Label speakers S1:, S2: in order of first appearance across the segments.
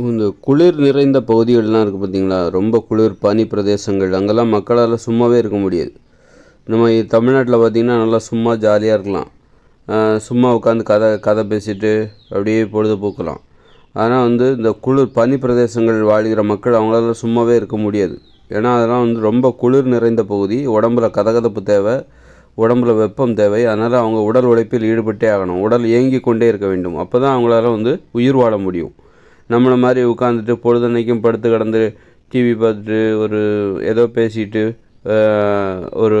S1: இந்த குளிர் நிறைந்த பகுதிகள்லாம் இருக்குது பார்த்தீங்களா? ரொம்ப குளிர் பனி பிரதேசங்கள் அங்கெல்லாம் மக்களால் சும்மாவே இருக்க முடியாது. நம்ம தமிழ்நாட்டில் பார்த்திங்கன்னா நல்லா சும்மா ஜாலியாக இருக்கலாம். சும்மா உட்காந்து கதை கதை பேசிட்டு அப்படியே பொழுதுபோக்கலாம். ஆனால் வந்து இந்த குளிர் பனி பிரதேசங்கள் வாழ்கிற மக்கள் அவங்களால சும்மாவே இருக்க முடியாது. ஏன்னா அதெல்லாம் வந்து ரொம்ப குளிர் நிறைந்த பகுதி. உடம்புல கதகதப்பு தேவை உடம்புல வெப்பம் தேவை. அதனால் அவங்க உடல் உழைப்பில் ஈடுபட்டே ஆகணும். உடல் இயங்கி கொண்டே இருக்க வேண்டும். அப்போ தான் அவங்களால வந்து உயிர் வாழ முடியும். நம்மளை மாதிரி உட்காந்துட்டு பொழுதன்னைக்கும் படுத்து கிடந்து டிவி பார்த்துட்டு ஒரு ஏதோ பேசிட்டு ஒரு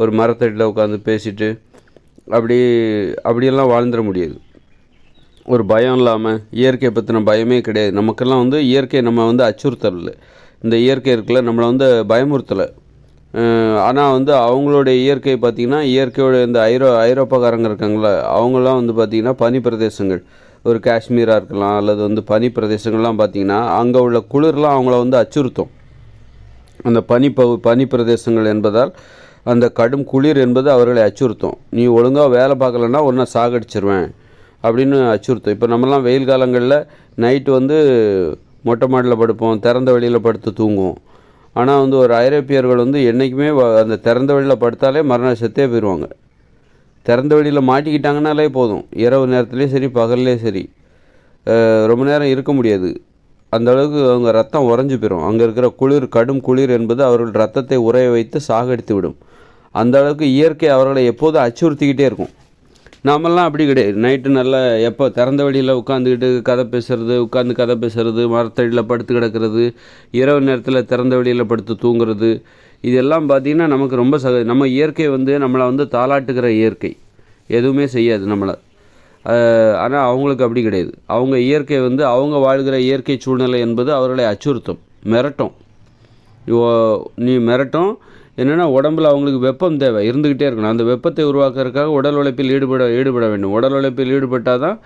S1: ஒரு மரத்தடியில் உட்காந்து பேசிட்டு அப்படி அப்படியெல்லாம் வாழ்ந்துட முடியாது. ஒரு பயம் இல்லாமல் இயற்கையை பற்றின பயமே கிடையாது. நமக்கெல்லாம் வந்து இயற்கை நம்ம வந்து அச்சுறுத்தல இந்த இயற்கை இருக்குல்ல நம்மளை வந்து பயமுறுத்தலை. ஆனால் வந்து அவங்களுடைய இயற்கை பார்த்திங்கன்னா இயற்கையோட இந்த ஐரோ ஐரோப்பாக்காரங்க இருக்காங்களா அவங்களாம் வந்து பார்த்திங்கன்னா பனி பிரதேசங்கள் ஒரு காஷ்மீராக இருக்கலாம் அல்லது வந்து பனி பிரதேசங்கள்லாம் பார்த்திங்கன்னா அங்கே உள்ள குளிர்லாம் அவங்கள வந்து அச்சுறுத்தும். அந்த பனி பகு பனி பிரதேசங்கள் என்பதால் அந்த கடும் குளிர் என்பது அவர்களை அச்சுறுத்தும். நீ ஒழுங்காக வேலை பார்க்கலன்னா ஒன்றா சாகடிச்சிருவேன் அப்படின்னு அச்சுறுத்தும். இப்போ நம்மலாம் வெயில் காலங்களில் நைட்டு வந்து மொட்டை மாடியில் படுப்போம் திறந்த வெளியில் படுத்து தூங்குவோம். ஆனால் வந்து ஒரு ஐரோப்பியர்கள் வந்து என்றைக்குமே அந்த திறந்த வெளியில் படுத்தாலே மரண சத்தே போயிடுவாங்க திறந்த வெளியில் மாட்டிக்கிட்டாங்கனாலே போதும். இரவு நேரத்துலேயும் சரி பகல்லையும் சரி. ரொம்ப நேரம் இருக்க முடியாது. அந்த அளவுக்கு அவங்க ரத்தம் உறைஞ்சு போயிடும் அங்கே இருக்கிற குளிர் கடும் குளிர் என்பது அவர்கள் ரத்தத்தை உறைய வைத்து சாகடித்து விடும். அந்த அளவுக்கு இயற்கை அவர்களை எப்போதும் அச்சுறுத்திக்கிட்டே இருக்கும். நாமெல்லாம் அப்படி கிடையாது. நைட்டு நல்லா எப்போ திறந்த வெளியில் உட்காந்துக்கிட்டு கதை பேசுறது உட்காந்து கதை பேசுறது மரத்தடியில் படுத்து கிடக்கிறது இரவு நேரத்தில் திறந்த வெளியில் படுத்து தூங்குறது இதெல்லாம் பார்த்திங்கன்னா நமக்கு ரொம்ப சக நம்ம இயற்கை வந்து நம்மளை வந்து தாளாட்டுக்கிற இயற்கை. எதுவுமே செய்யாது நம்மளை. ஆனால் அவங்களுக்கு அப்படி கிடையாது. அவங்க இயற்கை வந்து அவங்க வாழ்கிற இயற்கை சூழ்நிலை என்பது அவர்களை அச்சுறுத்தும் மிரட்டும். நீ மிரட்டும். என்னென்னா உடம்புல அவங்களுக்கு வெப்பம் தேவை இருந்துக்கிட்டே இருக்கணும். அந்த வெப்பத்தை உருவாக்குறதுக்காக உடல் உழைப்பில் ஈடுபட ஈடுபட வேண்டும். உடல் உழைப்பில் ஈடுபட்டால் தான்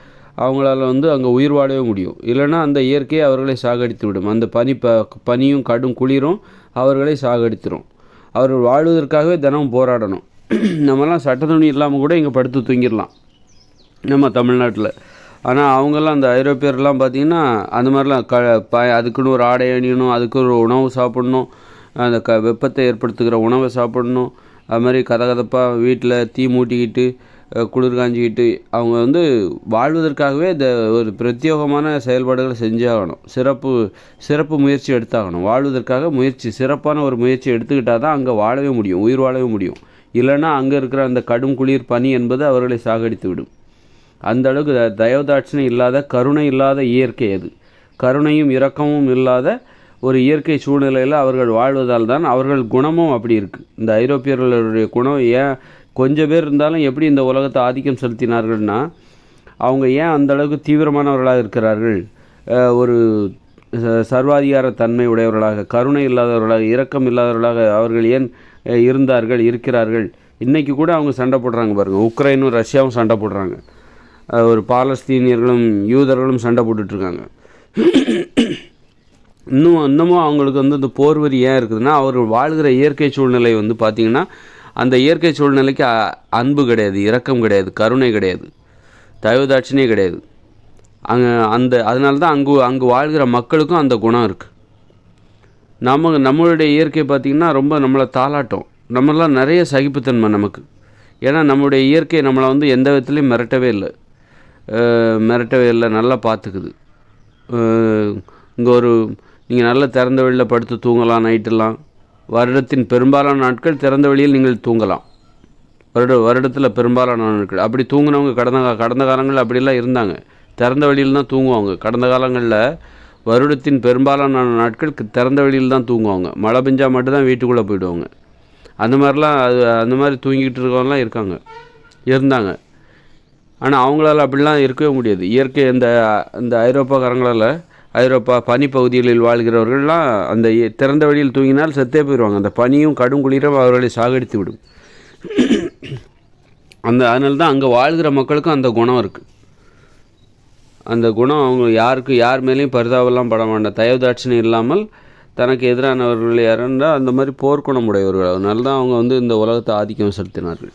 S1: அவங்களால வந்து அங்கே உயிர் வாழவே முடியும். இல்லைன்னா அந்த இயற்கையை அவர்களை சாகடித்து விடும். அந்த பனி ப பனியும் கடும் குளிரும் அவர்களை சாகடித்துரும். அவர்கள் வாழ்வதற்காகவே தினமும் போராடணும். நம்மலாம் சட்ட துணி இல்லாமல் கூட இங்கே படுத்து தூங்கிடலாம். நம்ம தமிழ்நாட்டில். ஆனால் அவங்கெல்லாம் அந்த ஐரோப்பியர்லாம் பார்த்திங்கன்னா அந்த மாதிரிலாம் க ப அதுக்குன்னு ஒரு ஆடை அணியணும் அதுக்கு ஒரு உணவு சாப்பிடணும் அந்த க வெப்பத்தை ஏற்படுத்துகிற உணவை சாப்பிடணும். அது மாதிரி கதகதப்பாக வீட்டில் தீ மூட்டிக்கிட்டு குளிர் காஞ்சிக்கிட்டு அவங்க வந்து வாழ்வதற்காகவே இந்த ஒரு பிரத்யேகமான செயல்பாடுகளை செஞ்சாகணும் சிறப்பு சிறப்பு முயற்சி எடுத்தாகணும். வாழ்வதற்காக முயற்சி சிறப்பான ஒரு முயற்சி எடுத்துக்கிட்டால் தான் அங்கே வாழவே முடியும் உயிர் வாழவே முடியும். இல்லைன்னா அங்கே இருக்கிற அந்த கடும் குளிர் பனி என்பது அவர்களை சாகடித்து விடும். அந்த அளவுக்கு த- இல்லாத கருணை இல்லாத இயற்கை அது. கருணையும் இரக்கமும் இல்லாத ஒரு இயற்கை சூழ்நிலையில் அவர்கள் வாழ்வதால் தான் அவர்கள் குணமும் அப்படி இருக்குது இந்த ஐரோப்பியர்களுடைய குணம் ஏன் கொஞ்சம் பேர் இருந்தாலும் எப்படி இந்த உலகத்தை ஆதிக்கம் செலுத்தினார்கள்னா அவங்க ஏன் அந்தளவுக்கு தீவிரமானவர்களாக இருக்கிறார்கள்? ஒரு சர்வாதிகார தன்மை உடையவர்களாக கருணை இல்லாதவர்களாக இரக்கம் இல்லாதவர்களாக அவர்கள் ஏன் இருந்தார்கள் இருக்கிறார்கள்? இன்றைக்கி கூட அவங்க சண்டை போடுறாங்க பாருங்கள் உக்ரைனும் ரஷ்யாவும் சண்டை போடுறாங்க. ஒரு பாலஸ்தீனியர்களும் யூதர்களும் சண்டை போட்டுட்ருக்காங்க. இன்னும் இன்னமும் அவங்களுக்கு வந்து இந்த போர்வரி ஏன் இருக்குதுன்னா அவர் வாழ்கிற இயற்கை சூழ்நிலை வந்து பார்த்திங்கன்னா அந்த இயற்கை சூழ்நிலைக்கு அன்பு கிடையாது இரக்கம் கிடையாது கருணை கிடையாது தயவுதாட்சினே கிடையாது. அங்கே அந்த அதனால தான் அங்கு அங்கு வாழ்கிற மக்களுக்கும் அந்த குணம் இருக்குது நம்ம நம்மளுடைய இயற்கை பார்த்திங்கன்னா ரொம்ப நம்மளை தாளாட்டும். நம்மளாம் நிறைய சகிப்புத்தன்மை நமக்கு. ஏன்னா நம்மளுடைய இயற்கை நம்மளை வந்து எந்த விதத்துலையும் மிரட்டவே இல்லை. மிரட்டவே இல்லை நல்லா பார்த்துக்குது. இங்கே ஒரு நீங்கள் நல்ல திறந்த வெளியில் படுத்து தூங்கலாம் நைட்டெல்லாம் வருடத்தின் பெரும்பாலான நாட்கள் திறந்த வெளியில் நீங்கள் தூங்கலாம். வருட வருடத்தில் பெரும்பாலான நாட்கள். அப்படி தூங்குனவங்க கடந்த கடந்த காலங்களில் அப்படிலாம் இருந்தாங்க. திறந்த வெளியில் தான் தூங்குவாங்க. கடந்த காலங்களில் வருடத்தின் பெரும்பாலான நாட்கள் திறந்த வெளியில் தான் தூங்குவாங்க. மழை பெஞ்சால் மட்டும்தான் வீட்டுக்குள்ளே போயிடுவாங்க. அந்த மாதிரிலாம் அது அந்த மாதிரி தூங்கிக்கிட்டு இருக்கவங்களாம் இருக்காங்க. இருந்தாங்க. ஆனால் அவங்களால அப்படிலாம் இருக்கவே முடியாது. இயற்கை இந்த இந்த ஐரோப்பாக்காரங்களால் ஐரோப்பா பனிப்பகுதிகளில் வாழ்கிறவர்கள்லாம் அந்த திறந்த வழியில் தூங்கினால் செத்தே போயிடுவாங்க. அந்த பனியும் கடும் குளிரும் அவர்களை சாகடித்து விடும். அந்த அதனால தான் அங்கே வாழ்கிற மக்களுக்கும் அந்த குணம் இருக்குது அந்த குணம் அவங்க யாருக்கு யார் மேலேயும் பரிதாபம்லாம் பட வேண்டாம் தயவுதாட்சணை இல்லாமல் தனக்கு எதிரானவர்கள் யாருன்னா அந்த மாதிரி போர்க்குணம் உடையவர்கள். அதனால தான் அவங்க வந்து இந்த உலகத்தை ஆதிக்கம் செலுத்தினார்கள்.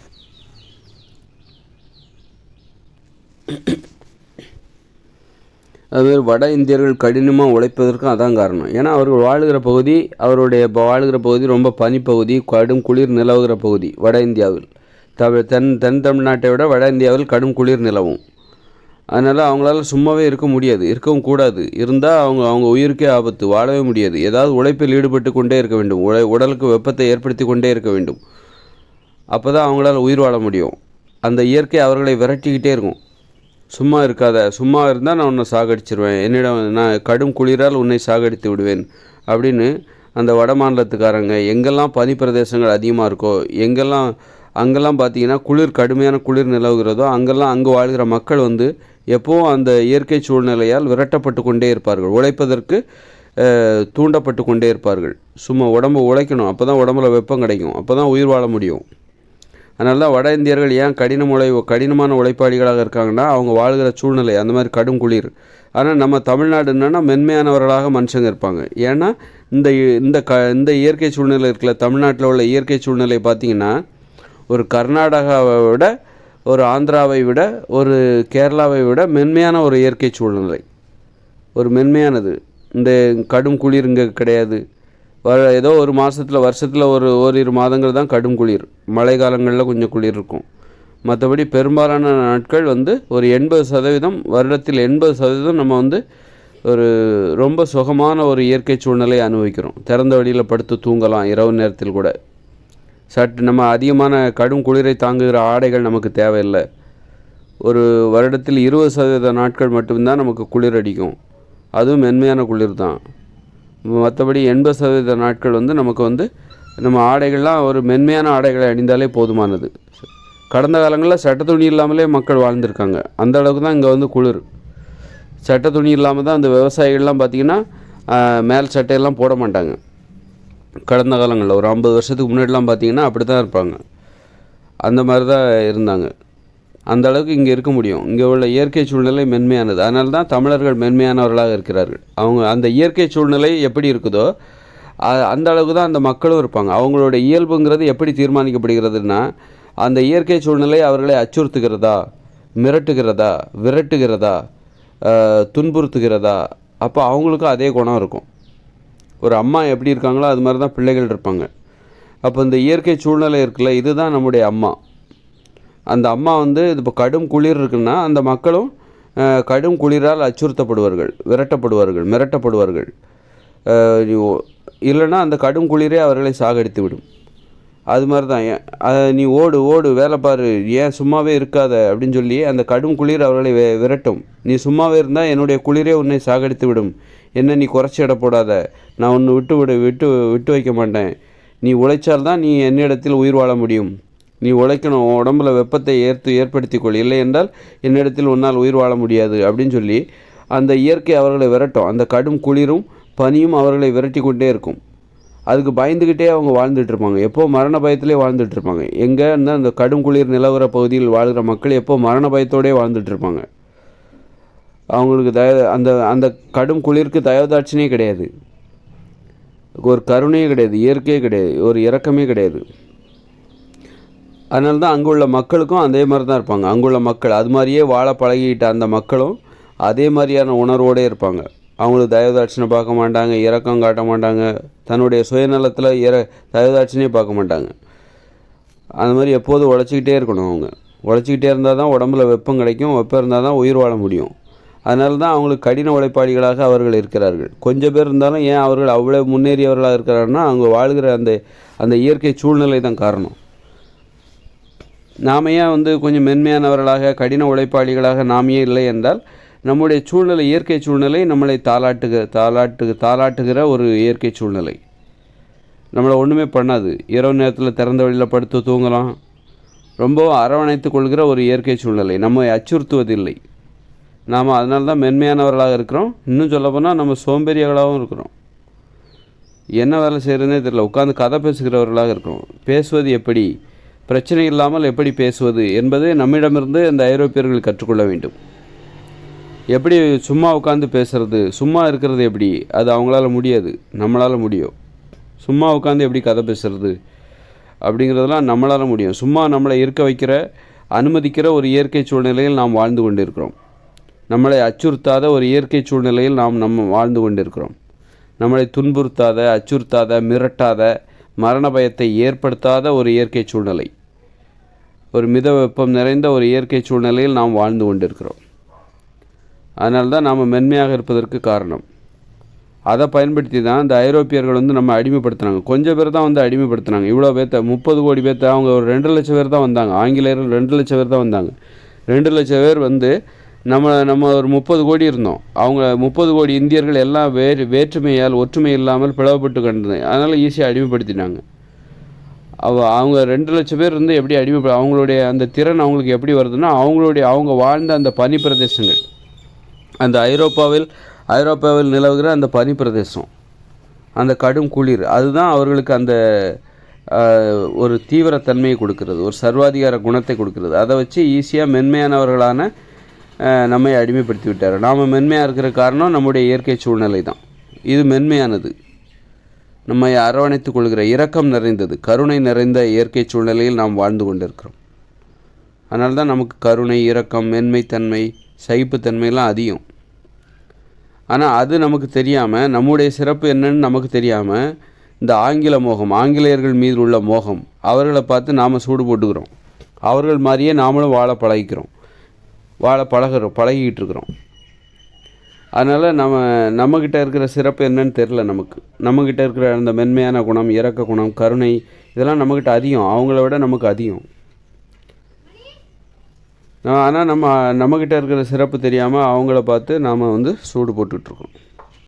S1: அதுமாதிரி வட இந்தியர்கள் கடினமாக உழைப்பதற்கும் அதான் காரணம். ஏன்னா அவர்கள் வாழுகிற பகுதி அவருடைய ப- வாழுகிற பகுதி ரொம்ப பனிப்பகுதி கடும் குளிர் நிலவுகிற பகுதி வட இந்தியாவில். தமிழ் தென் தென் தமிழ்நாட்டை விட வட இந்தியாவில் கடும் குளிர் நிலவும். அதனால் அவங்களால சும்மாவே இருக்க முடியாது. இருக்கவும் கூடாது. இருந்தால் அவங்க அவங்க உயிருக்கே ஆபத்து. வாழவே முடியாது. ஏதாவது உழைப்பில் ஈடுபட்டு கொண்டே இருக்க வேண்டும். உழை உடலுக்கு வெப்பத்தை ஏற்படுத்தி கொண்டே இருக்க வேண்டும். அப்போ தான் அவங்களால உயிர் வாழ முடியும். அந்த இயற்கை அவர்களை விரட்டிக்கிட்டே இருக்கும். சும்மா இருக்காத சும்மா இருந்தால் நான் உன்னை சாகடிச்சிருவேன். என்னிடம் நான் கடும் குளிரால் உன்னை சாகடித்து விடுவேன். அப்படின்னு அந்த வட மாநிலத்துக்காரங்க எங்கெல்லாம் பனி பிரதேசங்கள் அதிகமாக இருக்கோ எங்கெல்லாம் அங்கெல்லாம் பார்த்தீங்கன்னா குளிர் கடுமையான குளிர் நிலவுகிறதோ அங்கெல்லாம் அங்கே வாழ்கிற மக்கள் வந்து எப்போவும் அந்த இயற்கை சூழ்நிலையால் விரட்டப்பட்டு கொண்டே இருப்பார்கள். உழைப்பதற்கு தூண்டப்பட்டு கொண்டே இருப்பார்கள். சும்மா உடம்பு உழைக்கணும். அப்போ தான் உடம்புல வெப்பம் கிடைக்கும். அப்போ தான் உயிர் வாழ முடியும். அதனால தான் வட இந்தியர்கள் ஏன் கடின உழை கடினமான உழைப்பாளிகளாக இருக்காங்கன்னா அவங்க வாழ்கிற சூழ்நிலை அந்த மாதிரி கடும் குளிர். ஆனால் நம்ம தமிழ்நாடு என்னென்னா மென்மையானவர்களாக மனுஷங்க இருப்பாங்க. ஏன்னா இந்த இந்த க இந்த இயற்கை சூழ்நிலை இருக்குல்ல தமிழ்நாட்டில் உள்ள இயற்கை சூழ்நிலை பார்த்திங்கன்னா ஒரு கர்நாடகாவை விட ஒரு ஆந்திராவை விட ஒரு கேரளாவை விட மென்மையான ஒரு இயற்கை சூழ்நிலை. ஒரு மென்மையானது. இந்த கடும் குளிர் இங்கே கிடையாது. வர ஏதோ ஒரு மாதத்தில் வருஷத்தில் ஒரு ஓரிரு மாதங்கள் தான் கடும் குளிர். மழை காலங்களில் கொஞ்சம் குளிர் இருக்கும். மற்றபடி பெரும்பாலான நாட்கள் வந்து ஒரு எண்பது சதவீதம் வருடத்தில் எண்பது சதவீதம் நம்ம வந்து ஒரு ரொம்ப சுகமான ஒரு இயற்கை சூழ்நிலையை அனுபவிக்கிறோம். திறந்த வழியில் படுத்து தூங்கலாம் இரவு நேரத்தில் கூட. சற்று நம்ம அதிகமான கடும் குளிரை தாங்குகிற ஆடைகள் நமக்கு தேவையில்லை. ஒரு வருடத்தில் இருபது சதவீத நாட்கள் மட்டும்தான் நமக்கு குளிர் அடிக்கும். அதுவும் மென்மையான குளிர் தான். மற்றபடி எண்பது சதவீத நாட்கள் வந்து நமக்கு வந்து நம்ம ஆடைகள்லாம் ஒரு மென்மையான ஆடைகளை அணிந்தாலே போதுமானது. கடந்த காலங்களில் சட்ட துணி இல்லாமலே மக்கள் வாழ்ந்திருக்காங்க. அந்த அளவுக்கு தான் இங்கே வந்து குளிர். சட்ட துணி இல்லாமல் தான் அந்த விவசாயிகள்லாம் பார்த்திங்கன்னா மேல் சட்டையெல்லாம் போட மாட்டாங்க. கடந்த காலங்களில் ஒரு ஐம்பது வருஷத்துக்கு முன்னாடிலாம் பார்த்தீங்கன்னா அப்படி தான் இருப்பாங்க. அந்த மாதிரி தான் இருந்தாங்க. அந்த அளவுக்கு இங்கே இருக்க முடியும். இங்கே உள்ள இயற்கை சூழ்நிலை மென்மையானது. அதனால தான் தமிழர்கள் மென்மையானவர்களாக இருக்கிறார்கள். அவங்க அந்த இயற்கை சூழ்நிலை எப்படி இருக்குதோ அந்த அளவுக்கு தான் அந்த மக்களும் இருப்பாங்க. அவங்களோட இயல்புங்கிறது எப்படி தீர்மானிக்கப்படுகிறதுனா அந்த இயற்கை சூழ்நிலை அவர்களை அச்சுறுத்துகிறதா மிரட்டுகிறதா விரட்டுகிறதா துன்புறுத்துகிறதா அப்போ அவங்களுக்கும் அதே குணம் இருக்கும். ஒரு அம்மா எப்படி இருக்காங்களோ அது மாதிரி தான் பிள்ளைகள் இருப்பாங்க. அப்போ இந்த இயற்கை சூழ்நிலை இருக்குல்ல இதுதான் நம்முடைய அம்மா. அந்த அம்மா வந்து இது இப்போ கடும் குளிர் இருக்குன்னா அந்த மக்களும் கடும் குளிரால் அச்சுறுத்தப்படுவார்கள் விரட்டப்படுவார்கள் மிரட்டப்படுவார்கள். நீ இல்லைன்னா அந்த கடும் குளிரே அவர்களை சாகடித்து விடும் அது மாதிரி தான் நீ ஓடு ஓடு வேலை பாரு ஏன் சும்மாவே இருக்காத அப்படின்னு சொல்லி அந்த கடும் குளிர் அவர்களை விரட்டும். நீ சும்மாவே இருந்தால் என்னுடைய குளிரே உன்னை சாகடித்து விடும் என்ன நீ குறைச்சி எடை போடாத? நான் உன்னை விட்டு விடு விட்டு விட்டு வைக்க மாட்டேன். நீ உழைச்சால் தான் நீ என்னிடத்தில் உயிர் வாழ முடியும். நீ உழைக்கணும் உடம்புல வெப்பத்தை ஏற்று ஏற்படுத்திக்கொள். இல்லை என்றால் என்னிடத்தில் உன்னால் உயிர் வாழ முடியாது அப்படின்னு சொல்லி அந்த இயற்கை அவர்களை விரட்டும். அந்த கடும் குளிரும் பனியும் அவர்களை விரட்டி கொண்டே இருக்கும். அதுக்கு பயந்துக்கிட்டே அவங்க வாழ்ந்துட்டுருப்பாங்க எப்போ மரண பயத்திலே வாழ்ந்துட்டுருப்பாங்க எங்கே இருந்தால் அந்த கடும் குளிர் நிலவர பகுதியில் வாழ்கிற மக்கள் எப்போ மரண பயத்தோடே வாழ்ந்துட்டுருப்பாங்க அவங்களுக்கு தய அந்த அந்த கடும் குளிருக்கு தயவுதாட்சணியே கிடையாது. ஒரு கருணையே கிடையாது இயற்கையே கிடையாது ஒரு இறக்கமே கிடையாது. அதனால தான் அங்கே உள்ள மக்களுக்கும் அதே மாதிரி தான் இருப்பாங்க அங்குள்ள மக்கள் அது மாதிரியே வாழ பழகிட்ட அந்த மக்களும் அதே மாதிரியான உணர்வோடே இருப்பாங்க. அவங்களுக்கு தயவுதாட்சணை பார்க்க மாட்டாங்க இரக்கம் காட்ட மாட்டாங்க தன்னுடைய சுயநலத்தில் இர தயவுதாட்சணையே பார்க்க மாட்டாங்க. அந்த மாதிரி எப்போதும் உழைச்சிக்கிட்டே இருக்கணும் அவங்க. உழைச்சிக்கிட்டே இருந்தால் தான் உடம்புல வெப்பம் கிடைக்கும் வெப்பம் இருந்தால் தான் உயிர் வாழ முடியும். அதனால தான் அவங்களுக்கு கடின உழைப்பாளிகளாக அவர்கள் இருக்கிறார்கள். கொஞ்சம் பேர் இருந்தாலும் ஏன் அவர்கள் அவ்வளோ முன்னேறியவர்களாக இருக்கிறாருன்னா அவங்க வாழ்கிற அந்த அந்த இயற்கை சூழ்நிலை தான் காரணம். நாம ஏன் வந்து கொஞ்சம் மென்மையானவர்களாக கடின உழைப்பாளிகளாக நாமையே இல்லை என்றால் நம்முடைய சூழ்நிலை இயற்கை சூழ்நிலை நம்மளை தாளாட்டுக தாளாட்டு தாளாட்டுகிற ஒரு இயற்கை சூழ்நிலை. நம்மளை ஒன்றுமே பண்ணாது. இரவு நேரத்தில் திறந்த வழியில் படுத்து தூங்கலாம். ரொம்ப அரவணைத்து கொள்கிற ஒரு இயற்கை சூழ்நிலை. நம்மை அச்சுறுத்துவதில்லை. நாம் அதனால தான் மென்மையானவர்களாக இருக்கிறோம். இன்னும் சொல்லப்போனால் நம்ம சோம்பேறியர்களாகவும் இருக்கிறோம். என்ன வேலை செய்கிறதுனே தெரியல. உட்காந்து கதை பேசுகிறவர்களாக இருக்கிறோம். பேசுவது எப்படி? பிரச்சனை இல்லாமல் எப்படி பேசுவது என்பதை நம்மிடமிருந்து இந்த ஐரோப்பியர்கள் கற்றுக்கொள்ள வேண்டும். எப்படி சும்மா உட்காந்து பேசுறது சும்மா இருக்கிறது எப்படி? அது அவங்களால முடியாது நம்மளால் முடியும். சும்மா உட்காந்து எப்படி கதை பேசுறது அப்படிங்கிறதெல்லாம் நம்மளால் முடியும். சும்மா நம்மளை இருக்க வைக்கிற அனுமதிக்கிற ஒரு இயற்கை சூழ்நிலையில் நாம் வாழ்ந்து கொண்டிருக்கிறோம். நம்மளை அச்சுறுத்தாத ஒரு இயற்கை சூழ்நிலையில் நாம் நம்ம வாழ்ந்து கொண்டிருக்கிறோம். நம்மளை துன்புறுத்தாத அச்சுறுத்தாத மிரட்டாத மரண பயத்தை ஏற்படுத்தாத ஒரு இயற்கை சூழ்நிலை. ஒரு மித வெப்பம் நிறைந்த ஒரு இயற்கை சூழ்நிலையில் நாம் வாழ்ந்து கொண்டிருக்கிறோம். அதனால தான் நாம் மென்மையாக இருப்பதற்கு காரணம். அதை பயன்படுத்தி தான் இந்த ஐரோப்பியர்கள் வந்து நம்ம அடிமைப்படுத்தினாங்க. கொஞ்சம் பேர் தான் வந்து அடிமைப்படுத்தினாங்க. இவ்வளோ பேர்த்த முப்பது கோடி பேர்த்த அவங்க ஒரு ரெண்டு லட்சம் பேர் தான் வந்தாங்க. ஆங்கிலேயர்கள் ரெண்டு லட்சம் பேர் தான் வந்தாங்க. ரெண்டு லட்சம் பேர் வந்து நம்ம நம்ம ஒரு முப்பது கோடி இருந்தோம். அவங்க முப்பது கோடி இந்தியர்கள் எல்லாம் வேறு வேற்றுமையால் ஒற்றுமை இல்லாமல் பிளவுபட்டு கண்டது அதனால் ஈஸியாக அடிமைப்படுத்தினாங்க அவ அவங்க ரெண்டு லட்சம் பேர் இருந்து எப்படி அடிமை அவங்களுடைய அந்த திறன் அவங்களுக்கு எப்படி வருதுன்னா அவங்களுடைய அவங்க வாழ்ந்த அந்த பனி பிரதேசங்கள் அந்த ஐரோப்பாவில் ஐரோப்பாவில் நிலவுகிற அந்த பனி பிரதேசம் அந்த கடும் குளிர். அதுதான் அவர்களுக்கு அந்த ஒரு தீவிரத்தன்மையை கொடுக்கிறது. ஒரு சர்வாதிகார குணத்தை கொடுக்கிறது. அதை வச்சு ஈஸியாக மென்மையானவர்களான நம்மை அடிமைப்படுத்தி விட்டார் நாம் மென்மையாக இருக்கிற காரணம் நம்முடைய இயற்கை சூழ்நிலை தான். இது மென்மையானது. நம்மை அரவணைத்துக் கொள்கிற இரக்கம் நிறைந்தது. கருணை நிறைந்த இயற்கை சூழ்நிலையில் நாம் வாழ்ந்து கொண்டிருக்கிறோம். அதனால தான் நமக்கு கருணை இரக்கம் மென்மைத்தன்மை சகிப்புத்தன்மையெல்லாம் அதிகம். ஆனால் அது நமக்கு தெரியாமல் நம்முடைய சிறப்பு என்னன்னு நமக்கு தெரியாமல் இந்த ஆங்கில மோகம் ஆங்கிலேயர்கள் மீது உள்ள மோகம் அவர்களை பார்த்து நாம் சூடு போட்டுக்கிறோம். அவர்கள் மாதிரியே நாமளும் வாழ பழகிக்கிறோம். வாழ பழகுறோம் பழகிக்கிட்டு இருக்கிறோம் அதனால் நம்ம நம்மக்கிட்ட இருக்கிற சிறப்பு என்னன்னு தெரில நமக்கு. நம்மக்கிட்ட இருக்கிற அந்த மென்மையான குணம் இறக்க குணம் கருணை இதெல்லாம் நம்மக்கிட்ட அதிகம். அவங்கள விட நமக்கு அதிகம். ஆனால் நம்ம நம்மக்கிட்ட இருக்கிற சிறப்பு தெரியாமல் அவங்கள பார்த்து நாம் வந்து சூடு போட்டுட்ருக்கோம்